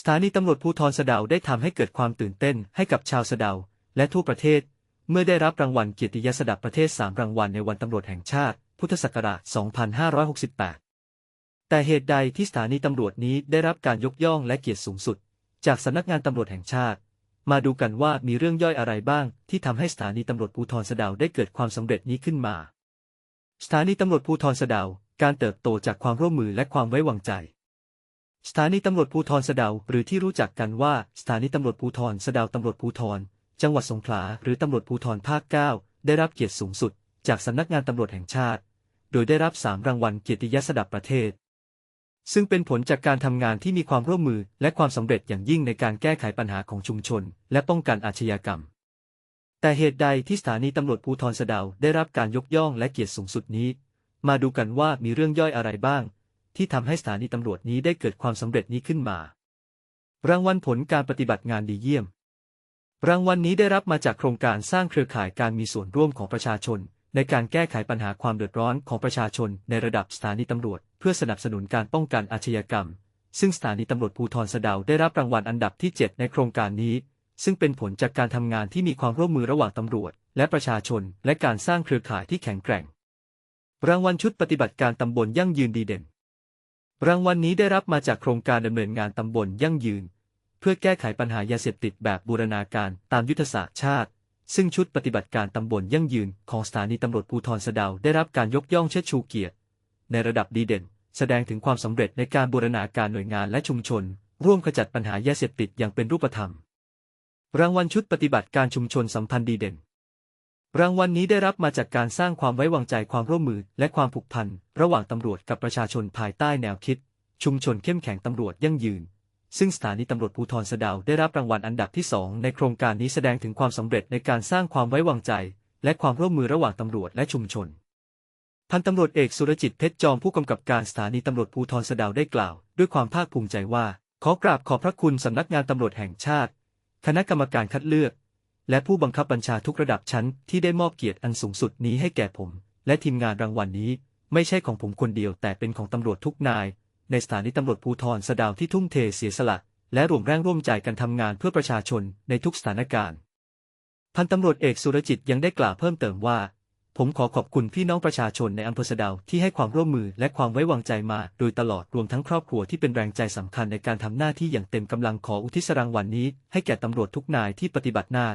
สถานีตำรวจภูธรสะเดาได้ทำให้เกิดความตื่นเต้นให้กับชาวสะเดาและทั่วประเทศ เมื่อได้รับรางวัลเกียรติยศระดับประเทศ 3 รางวัลในวันตำรวจแห่งชาติ พุทธศักราช 2568 แต่เหตุใดที่สถานีตำรวจนี้ได้รับการยกย่องและเกียรติสูงสุด จากสำนักงานตำรวจแห่งชาติ มาดูกันว่ามีเรื่องย่อยอะไรบ้าง ที่ทำให้สถานีตำรวจภูธรสะเดาได้เกิดความสำเร็จนี้ขึ้นมา สถานีตำรวจภูธรสะเดาการเติบโตจากความร่วมมือและความไว้วางใจ สถานีตำรวจภูธรสะเดาหรือที่รู้จักกันว่าสถานีตำรวจภูธรสะเดาตำรวจภูธรจังหวัดสงขลาหรือตำรวจภูธรภาค 9 ได้รับเกียรติสูงสุด จากสำนักงานตำรวจแห่งชาติ โดยได้รับ3รางวัลเกียรติยศระดับประเทศ ซึ่งเป็นผลจากการทำงานที่มีความร่วมมือและความสำเร็จอย่างยิ่งในการแก้ไขปัญหาของชุมชน และป้องกันอาชญากรรม แต่เหตุใดที่สถานีตำรวจภูธรสะเดาได้รับการยกย่องและเกียรติสูงสุดนี้ มาดูกันว่ามีเรื่องย่อยอะไรบ้าง ที่ทำให้สถานีตำรวจนี้ได้เกิดความสำเร็จนี้ขึ้นมา รางวัลผลการปฏิบัติงานดีเยี่ยม รางวัลนี้ได้รับมาจากโครงการสร้างเครือข่ายการมีส่วนร่วมของประชาชน ในการแก้ไขปัญหาความเดือดร้อนของประชาชน ในระดับสถานีตำรวจ เพื่อสนับสนุนการป้องกันอาชญากรรม ซึ่งสถานีตำรวจภูธรสะเดาได้รับรางวัลอันดับที่ 7 ในโครงการนี้ ซึ่งเป็นผลจากการทำงานที่มีความร่วมมือระหว่างตำรวจ และประชาชน และการสร้างเครือข่ายที่แข็งแกร่ง รางวัลชุดปฏิบัติการตำบลยั่งยืนดีเด่น รางวัลนี้ได้รับมาจากโครงการดำเนินงานตำบลยั่งยืน เพื่อแก้ไขปัญหายาเสพติดแบบบูรณาการตามยุทธศาสตร์ชาติ ซึ่งชุดปฏิบัติการตำบลยั่งยืนของสถานีตำรวจภูธรสะดาได้รับการยกย่องเชิดชูเกียรติ ในระดับดีเด่น แสดงถึงความสำเร็จในการบูรณาการหน่วยงานและชุมชน ร่วมขจัดปัญหายาเสพติดอย่างเป็นรูปธรรม รางวัลชุดปฏิบัติการชุมชนสัมพันธ์ดีเด่น รางวัลนี้ได้รับมาจากการสร้างความไว้วางใจความร่วมมือ และความผูกพัน ระหว่างตำรวจกับประชาชนภายใต้แนวคิด ชุมชนเข้มแข็งตำรวจยั่งยืน ซึ่งสถานีตำรวจภูธรสะดาวได้รับรางวัลอันดับที่2ในโครงการนี้แสดงถึงความสำเร็จในการสร้างความไว้วางใจ และความร่วมมือระหว่างตำรวจและชุมชน พันตำรวจเอกสุรจิตเพชรจอมผู้กำกับการสถานีตำรวจภูธรสะดาวได้กล่าว ด้วยความภาคภูมิใจว่า ขอกราบขอบพระคุณสำนักงานตำรวจแห่งชาติ คณะกรรมการคัดเลือก และผู้บังคับบัญชาทุกระดับชั้นที่ได้มอบเกียรติอันสูงสุดนี้ให้แก่ผม และทีมงานรางวัลนี้ ไม่ใช่ของผมคนเดียวแต่เป็นของตำรวจทุกนาย ในสถานีตำรวจภูธรสะดาวที่ทุ่มเทเสียสละ และร่วมแรงร่วมใจกันทำงานเพื่อประชาชนในทุกสถานการณ์ พันตำรวจเอกสุรจิตยังได้กล่าวเพิ่มเติมว่า ผมขอขอบคุณพี่น้องประชาชนในอำเภอสะดาวที่ให้ความร่วมมือและความไว้วางใจมาโดยตลอดรวมทั้งครอบครัวที่เป็นแรงใจสำคัญในการทำหน้าที่อย่างเต็มกำลังขออุทิศรางวัลนี้ ให้แก่ตำรวจทุกนายที่ปฏิบัติหน้า